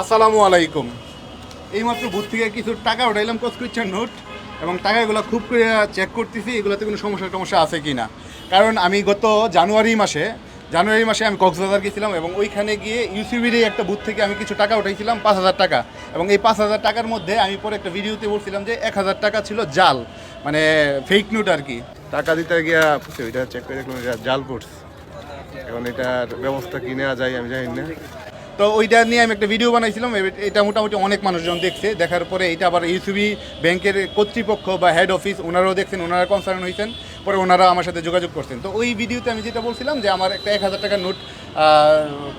আসসালামু আলাইকুম। এইমাত্র বুথ থেকে কিছু টাকা উঠাইলাম কচকুচ্ছার নোট এবং টাকাগুলো খুব করে চেক করতেছি, এগুলোতে কোনো সমস্যা টমস্যা আছে কি না কারণ আমি গত জানুয়ারি মাসে জানুয়ারি মাসে আমি কক্সবাজার গেছিলাম এবং ওইখানে গিয়ে ইউসিবির একটা বুথ থেকে আমি কিছু টাকা উঠাইছিলাম, পাঁচ হাজার টাকা। এবং এই পাঁচ হাজার টাকার মধ্যে আমি পরে একটা ভিডিওতে বলছিলাম যে এক হাজার টাকা ছিল জাল মানে ফেক নোট আর কি। টাকা দিতে গিয়া ওইটা চেক করে দেখলাম জাল পড়ছে। এখন এটার ব্যবস্থা কি নেওয়া যায় আমি জানি না। তো ওইটা নিয়ে আমি একটা ভিডিও বানাইছিলাম। এটা মোটামুটি অনেক মানুষজন দেখছে। দেখার পরে এটা আবার ইউসিবি ব্যাংকের কর্তৃপক্ষ বা হেড অফিস ওনারাও দেখছেন, ওনারা কনসার্ন হয়েছেন পরে ওনারা আমার সাথে যোগাযোগ করছেন। তো ওই ভিডিওতে আমি যেটা বলছিলাম যে আমার একটা এক হাজার টাকার নোট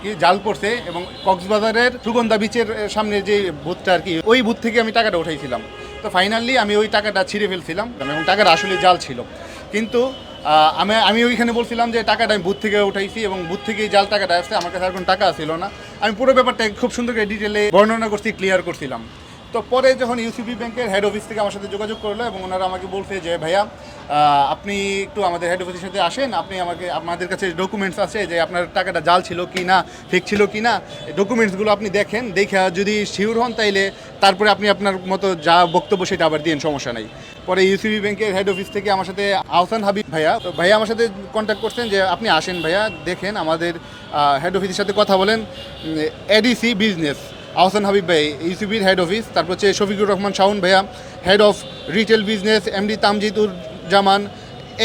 কি জাল পড়ছে এবং কক্সবাজারের সুগন্ধা বিচের সামনে যে বুথটা আর কি, ওই বুথ থেকে আমি টাকাটা উঠাইছিলাম। তো ফাইনালি আমি ওই টাকাটা ছিঁড়ে ফেলছিলাম এবং টাকাটা আসলে জাল ছিল। কিন্তু আমি আমি ওইখানে বলছিলাম যে টাকাটা আমি বুথ থেকে উঠাইছি এবং বুথ থেকে জাল টাকাটা আসছে। আমার কাছে আর কোনো টাকা ছিল না। আমি পুরো ব্যাপারটা খুব সুন্দর করে ডিটেলে বর্ণনা করছি ক্লিয়ার করছিলাম। তো পরে যখন ইউসিবি ব্যাংকের হেড অফিস থেকে আমার সাথে যোগাযোগ করল এবং ওনারা আমাকে বলছে যে, ভাইয়া আপনি একটু আমাদের হেড অফিসের সাথে আসেন। আপনি আমাকে আপনাদের কাছে ডকুমেন্টস আছে যে আপনার টাকাটা জাল ছিল কি না ফেক ছিল কি না ডকুমেন্টসগুলো আপনি দেখেন। দেখে যদি শিওর হন তাইলে তারপরে আপনি আপনার মতো যা বক্তব্য সেটা আবার দিন সমস্যা নেই। পরে ইউসিবি ব্যাংকের হেড অফিস থেকে আমার সাথে আহসান হাবিব ভাইয়া ভাইয়া আমার সাথে কন্ট্যাক্ট করছেন যে আপনি আসেন ভাইয়া, দেখেন আমাদের হেড অফিসের সাথে কথা বলেন। এডিসি বিজনেস আহসান হাবিব ভাই ইউসিবির হেড অফিস তারপর হচ্ছে শফিকুর রহমান শাওন ভাইয়া head of retail business MD Tamjidur Zaman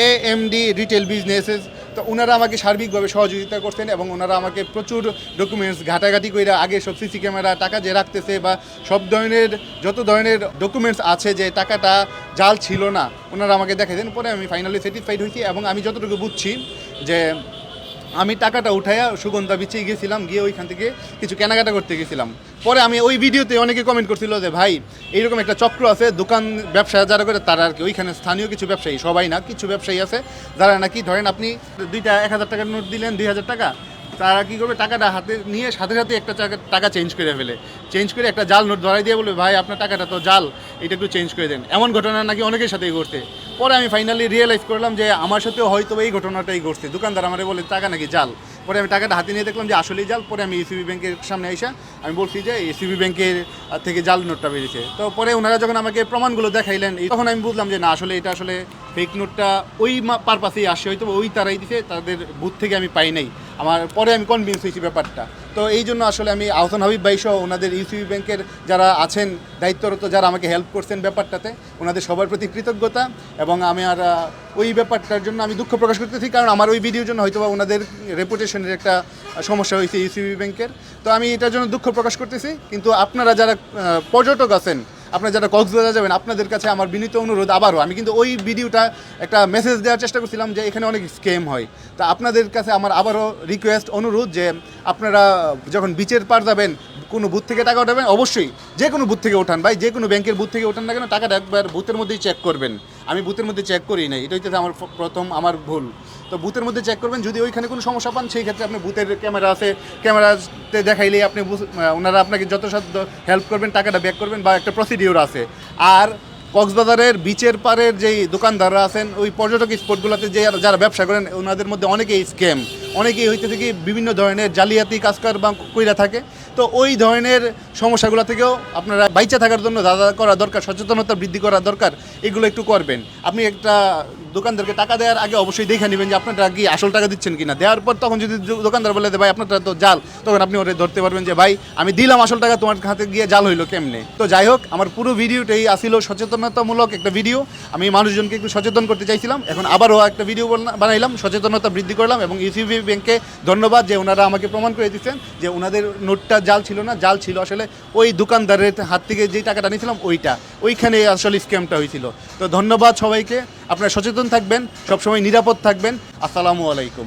A M D retail businesses তো ওনারা আমাকে সার্বিকভাবে সহযোগিতা করছেন এবং ওনারা আমাকে প্রচুর ডকুমেন্টস ঘাটাঘাটি করে আগে সব সিসি ক্যামেরা, টাকা যে রাখতেছে বা সব ধরনের, যত ধরনের ডকুমেন্টস আছে যে টাকাটা জাল ছিল না ওনারা আমাকে দেখে দেন পরে আমি ফাইনালি স্যাটিসফাইড হয়েছি এবং আমি যতটুকু বুঝছি যে আমি টাকাটা উঠাইয়া সুগন্ধা বিচে গেছিলাম, গিয়ে ওইখান থেকে কিছু কেনাকাটা করতে গেছিলাম। পরে আমি ওই ভিডিওতে অনেকে কমেন্ট করছিল যে, ভাই, এইরকম একটা চক্র আছে, দোকান ব্যবসা যারা করে তারা আর কি, ওইখানে স্থানীয় কিছু ব্যবসায়ী, সবাই না, কিছু ব্যবসায়ী আছে, যারা নাকি ধরেন আপনি দুইটা এক হাজার টাকার নোট দিলেন, দুই হাজার টাকা, তারা কী করবে, টাকাটা হাতে নিয়ে সাথে সাথে একটা টাকা চেঞ্জ করে ফেলে। চেঞ্জ করে একটা জাল নোট ধরাই দিয়ে বলবে, ভাই, আপনার টাকাটা তো জাল এটা একটু চেঞ্জ করে দেন। এমন ঘটনা নাকি অনেকের সাথেই ঘটছে। পরে আমি ফাইনালি রিয়েলাইজ করলাম যে আমার সাথেও হয়তো এই ঘটনাটাই ঘটছে। দোকানদার আমারে বলে, টাকা নাকি জাল? পরে আমি টাকাটা হাতে নিয়ে দেখলাম যে আসলেই জাল। পরে আমি এসিবি ব্যাংকের সামনে এসে আমি বলছি যে এসিবি ব্যাংকের থেকে জাল নোটটা বেরিয়েছে। তো পরে ওনারা যখন আমাকে প্রমাণগুলো দেখাইলেন তখন আমি বুঝলাম যে না, আসলে এটা আসলে ফেক নোটটা ওই পারপাসেই আসে হয়তো ওই তারাই দিছে, তাদের বুথ থেকে আমি পাই নাই। আমার পরে আমি কনভিন্স হয়েছি ব্যাপারটা। তো এই জন্য আসলে আমি আহসান হাবিব ভাই সহ ওনাদের ইউসিবি ব্যাংকের যারা আছেন, দায়িত্বরত যারা আমাকে হেল্প করছেন ব্যাপারটাতে, ওনাদের সবার প্রতি কৃতজ্ঞতা এবং আমি আর ওই ব্যাপারটার জন্য আমি দুঃখ প্রকাশ করতেছি কারণ আমার ওই ভিডিওর জন্য হয়তো বা ওনাদের রেপুটেশনের একটা সমস্যা হয়েছে ইউসিবি ব্যাংকের। তো আমি এটার জন্য দুঃখ প্রকাশ করতেছি, কিন্তু আপনারা যারা পর্যটক আছেন আপনারা যারা কক্সবাজার যাবেন, আপনাদের কাছে আমার বিনীত অনুরোধ আবারও, আমি কিন্তু ওই ভিডিওটা একটা মেসেজ দেওয়ার চেষ্টা করছিলাম যে এখানে অনেক স্কেম হয়। তা আপনাদের কাছে আমার আবারও রিকোয়েস্ট অনুরোধ যে আপনারা যখন বিচের পার যাবেন কোনো বুথ থেকে টাকা উঠাবেন অবশ্যই যে কোনো বুথ থেকে ওঠান ভাই, যে কোনো ব্যাংকের বুথ থেকে ওঠান না কেন, টাকাটা একবার বুথের মধ্যেই চেক করবেন। আমি বুথের মধ্যে চেক করি নাই এটা হচ্ছে আমার প্রথম আমার ভুল। তো বুথের মধ্যে চেক করবেন, যদি ওইখানে কোনো সমস্যা পান, সেই ক্ষেত্রে আপনি বুথের ক্যামেরা আছে ক্যামেরাতে দেখাইলে আপনি ওনারা আপনাকে যথাসাধ্য হেল্প করবেন, টাকাটা ব্যাক করবেন বা একটা প্রসিডিওর আছে। আর কক্সবাজারের বিচের পাড়ের যেই দোকানদাররা আছেন, ওই পর্যটক স্পটগুলোতে যে যারা ব্যবসা করেন, ওনাদের মধ্যে অনেকেই স্ক্যাম অনেকেই হইতে থেকে বিভিন্ন ধরনের জালিয়াতি কাজকার বা কইরা থাকে। তো ওই ধরনের সমস্যাগুলো থেকেও আপনারা বাইচা থাকার জন্য যা করা দরকার, সচেতনতা বৃদ্ধি করা দরকার, এগুলো একটু করবেন। আপনি একটা দোকানদারকে টাকা দেওয়ার আগে অবশ্যই দেখে নেবেন যে আপনারা কি আসল টাকা দিচ্ছেন কিনা। দেওয়ার পর তখন যদি দোকানদার বলে যে, ভাই, আপনারটা তো জাল। তখন আপনি ওরে ধরতে পারবেন যে, ভাই, আমি দিলাম আসল টাকা, তোমার হাতে গিয়ে জাল হইল কেমনে? তো যাই হোক, আমার পুরো ভিডিওটাই আসিল সচেতনতামূলক একটা ভিডিও। আমি মানুষজনকে একটু সচেতন করতে চাইছিলাম। এখন আবারও একটা ভিডিও বানাইলাম। সচেতনতা বৃদ্ধি করলাম এবং ইউসিবি ব্যাংকে ধন্যবাদ যে ওনারা আমাকে প্রমাণ করে দিচ্ছেন যে ওনাদের নোটটা জাল ছিল না। জাল ছিল আসলে ওই দোকানদারের হাত থেকে যেই টাকাটা নিয়েছিলাম, ওইটা। ওইখানে আসলে স্ক্যামটা হয়েছিল। তো ধন্যবাদ সবাইকে। আপনারা সচেতন থাকবেন সবসময় নিরাপদ থাকবেন। আসসালামু আলাইকুম।